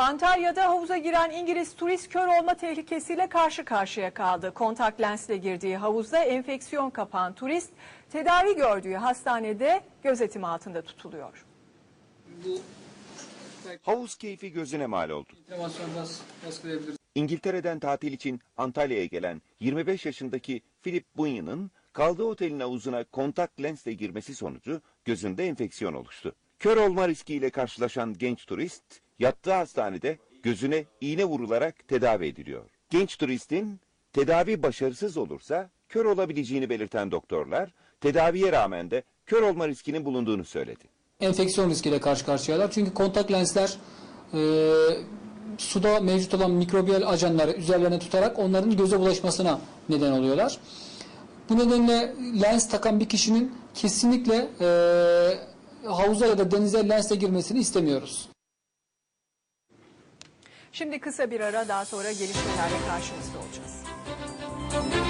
Antalya'da havuza giren İngiliz turist kör olma tehlikesiyle karşı karşıya kaldı. Kontak lensle girdiği havuzda enfeksiyon kapan turist tedavi gördüğü hastanede gözetim altında tutuluyor. Bu Havuz keyfi gözüne mal oldu. İngiltere'den tatil için Antalya'ya gelen 25 yaşındaki Philip Bunyan'ın kaldığı otelin havuzuna kontak lensle girmesi sonucu gözünde enfeksiyon oluştu. Kör olma riskiyle karşılaşan genç turist yattığı hastanede gözüne iğne vurularak tedavi ediliyor. Genç turistin tedavi başarısız olursa kör olabileceğini belirten doktorlar tedaviye rağmen de kör olma riskinin bulunduğunu söyledi. enfeksiyon riskiyle karşı karşıyalar. Çünkü kontak lensler e, suda mevcut olan mikrobiyal ajanları üzerlerine tutarak onların göze bulaşmasına neden oluyorlar. Bu nedenle lens takan bir kişinin kesinlikle e, havuza ya da denize lensle girmesini istemiyoruz. Şimdi kısa bir ara daha sonra gelişmelerle karşınızda olacağız.